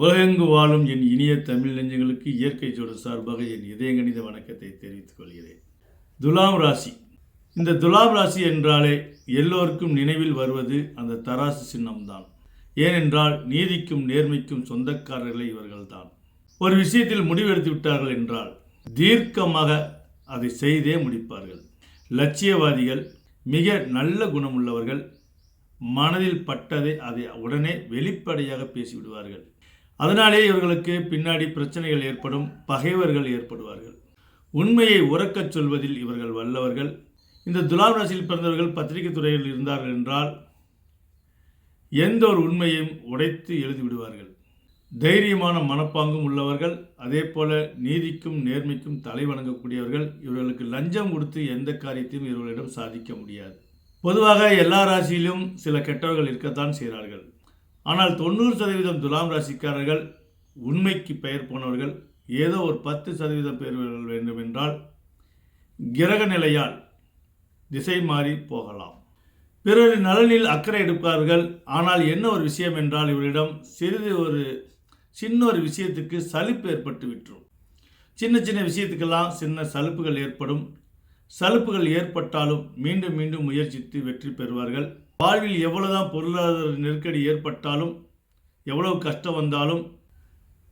உலகெங்கு வாழும் என் இனிய தமிழ் நெஞ்சங்களுக்கு இயற்கை சோடு சார்பாக என் இதயங்கணித வணக்கத்தை தெரிவித்துக் கொள்கிறேன். துலாம் ராசி. இந்த துலாம் ராசி என்றாலே எல்லோருக்கும் நினைவில் வருவது அந்த தராசு சின்னம்தான். ஏனென்றால் நீதிக்கும் நேர்மைக்கும் சொந்தக்காரர்களே இவர்கள்தான். ஒரு விஷயத்தில் முடிவெடுத்து விட்டார்கள் என்றால் தீர்க்கமாக அதை செய்தே முடிப்பார்கள். லட்சியவாதிகள் மிக நல்ல குணமுள்ளவர்கள் மனதில் பட்டதை அதை உடனே வெளிப்படையாக பேசிவிடுவார்கள். அதனாலே இவர்களுக்கு பின்னாடி பிரச்சனைகள் ஏற்படும் பகைவர்கள் ஏற்படுவார்கள். உண்மையை உறக்கச் சொல்வதில் இவர்கள் வல்லவர்கள். இந்த துலாம் ராசியில் பிறந்தவர்கள் பத்திரிகை துறையில் இருந்தார்கள் என்றால் எந்த ஒரு உண்மையும் உடைத்து எழுதி விடுவார்கள். தைரியமான மனப்பாங்கும் உள்ளவர்கள் அதே போல நீதிக்கும் நேர்மைக்கும் தலை வணங்கக்கூடியவர்கள். இவர்களுக்கு லஞ்சம் கொடுத்து எந்த காரியத்தையும் இவர்களிடம் சாதிக்க முடியாது. பொதுவாக எல்லா ராசியிலும் சில கெட்டவர்கள் இருக்கத்தான் செய்கிறார்கள். ஆனால் தொண்ணூறு சதவீதம் துலாம் ராசிக்காரர்கள் உண்மைக்கு பெயர் போனவர்கள் ஏதோ ஒரு பத்து சதவீதம் பேர் வேண்டும் என்றால் கிரக நிலையால் திசை மாறி போகலாம். பிறரின் நலனில் அக்கறை எடுப்பார்கள். ஆனால் என்ன ஒரு விஷயம் என்றால் இவரிடம் சிறிது ஒரு சின்ன ஒரு விஷயத்துக்கு சலிப்பு ஏற்பட்டு விட்டுரும். சின்ன சின்ன விஷயத்துக்கெல்லாம் சின்ன சலுப்புகள் ஏற்படும். சலுப்புகள் ஏற்பட்டாலும் மீண்டும் மீண்டும் முயற்சித்து வெற்றி பெறுவார்கள். வாழ்வில் எவ்வளவுதான் பொருளாதார நெருக்கடி ஏற்பட்டாலும் எவ்வளவு கஷ்டம் வந்தாலும்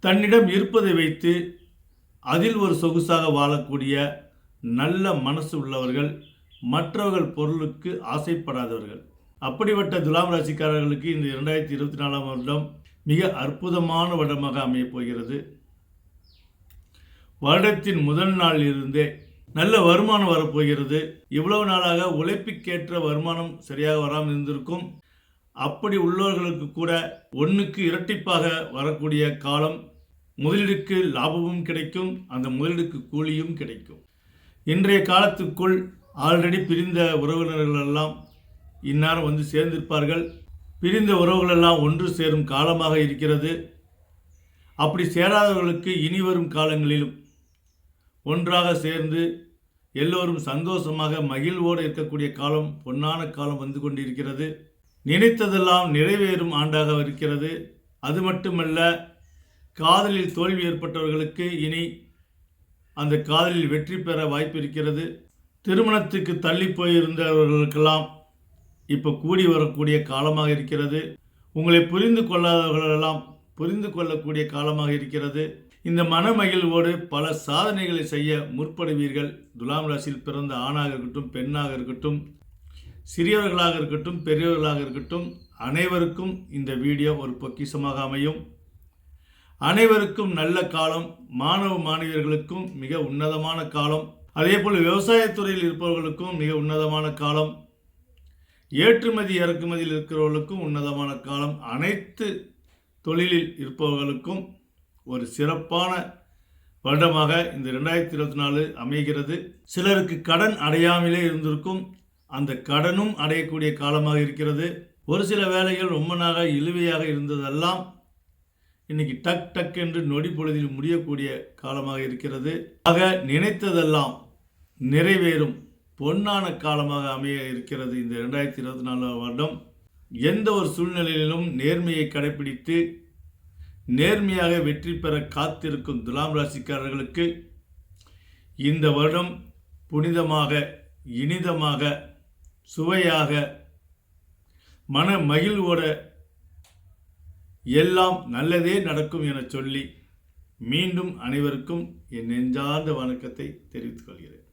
தன்னிடம் இருப்பதை வைத்து அதில் ஒரு சொகுசாக வாழக்கூடிய நல்ல மனசு உள்ளவர்கள் மற்றவர்கள் பொருளுக்கு ஆசைப்படாதவர்கள். அப்படிப்பட்ட துலாம் ராசிக்காரர்களுக்கு இந்த இரண்டாயிரத்தி இருபத்தி நாலாம் வருடம் மிக அற்புதமான வருடமாக அமையப் போகிறது. வருடத்தின் முதல் நாளில் இருந்தே நல்ல வருமானம் வரப்போகிறது. இவ்வளவு நாளாக உழைப்புக்கேற்ற வருமானம் சரியாக வராமல் இருந்திருக்கும். அப்படி உள்ளவர்களுக்கு கூட ஒன்றுக்கு இரட்டிப்பாக வரக்கூடிய காலம் முதலீடுக்கு லாபமும் கிடைக்கும் அந்த முதலீடுக்கு கூலியும் கிடைக்கும். இன்றைய காலத்துக்குள் ஆல்ரெடி பிரிந்த உறவினர்களெல்லாம் இந்நேரம் வந்து சேர்ந்திருப்பார்கள். பிரிந்த உறவுகளெல்லாம் ஒன்று சேரும் காலமாக இருக்கிறது. அப்படி சேராதவர்களுக்கு இனி வரும் காலங்களிலும் ஒன்றாக சேர்ந்து எல்லோரும் சந்தோஷமாக மகிழ்வோடு இருக்கக்கூடிய காலம் பொன்னான காலம் வந்து கொண்டிருக்கிறது. நினைத்ததெல்லாம் நிறைவேறும் ஆண்டாக இருக்கிறது. அது மட்டுமல்ல காதலில் தோல்வி ஏற்பட்டவர்களுக்கு இனி அந்த காதலில் வெற்றி பெற வாய்ப்பு இருக்கிறது. திருமணத்துக்கு தள்ளி போயிருந்தவர்களுக்கெல்லாம் இப்போ கூடி வரக்கூடிய காலமாக இருக்கிறது. உங்களை புரிந்து கொள்ளாதவர்களெல்லாம் புரிந்து கொள்ளக்கூடிய காலமாக இருக்கிறது. இந்த மனமகிழ்வோடு பல சாதனைகளை செய்ய முற்படுவீர்கள். துலாம் ராசியில் பிறந்த ஆணாக இருக்கட்டும் பெண்ணாக இருக்கட்டும் சிறியவர்களாக இருக்கட்டும் பெரியவர்களாக இருக்கட்டும் அனைவருக்கும் இந்த வீடியோ ஒரு பொக்கிஷமாக அமையும். அனைவருக்கும் நல்ல காலம் மாணவ மாணவியர்களுக்கும் மிக உன்னதமான காலம். அதேபோல் விவசாயத்துறையில் இருப்பவர்களுக்கும் மிக உன்னதமான காலம். ஏற்றுமதி இறக்குமதியில் இருக்கிறவர்களுக்கும் உன்னதமான காலம். அனைத்து தொழிலில் இருப்பவர்களுக்கும் ஒரு சிறப்பான வருடமாக இந்த ரெண்டாயிரத்தி இருபத்தி நாலு அமைகிறது. சிலருக்கு கடன் அடையாமலே இருந்திருக்கும். அந்த கடனும் அடையக்கூடிய காலமாக இருக்கிறது. ஒரு சில வேலைகள் ரொம்ப நாளாக இழுவையாக இருந்ததெல்லாம் இன்னைக்கு டக் டக் என்று நொடி பொழுதில் முடியக்கூடிய காலமாக இருக்கிறது. ஆக நினைத்ததெல்லாம் நிறைவேறும். பொன்னான காலமாக அமைய இருக்கிறது இந்த ரெண்டாயிரத்தி இருபத்தி நாலாம் வருடம். எந்த ஒரு சூழ்நிலையிலும் நேர்மையை கடைபிடித்து நேர்மையாக வெற்றி பெற காத்திருக்கும் துலாம் ராசிக்காரர்களுக்கு இந்த வருடம் புனிதமாக இனிதமாக சுவையாக மன மகிழ்வோட எல்லாம் நல்லதே நடக்கும் என சொல்லி மீண்டும் அனைவருக்கும் என் நெஞ்சார்ந்த வணக்கத்தை தெரிவித்துக் கொள்கிறேன்.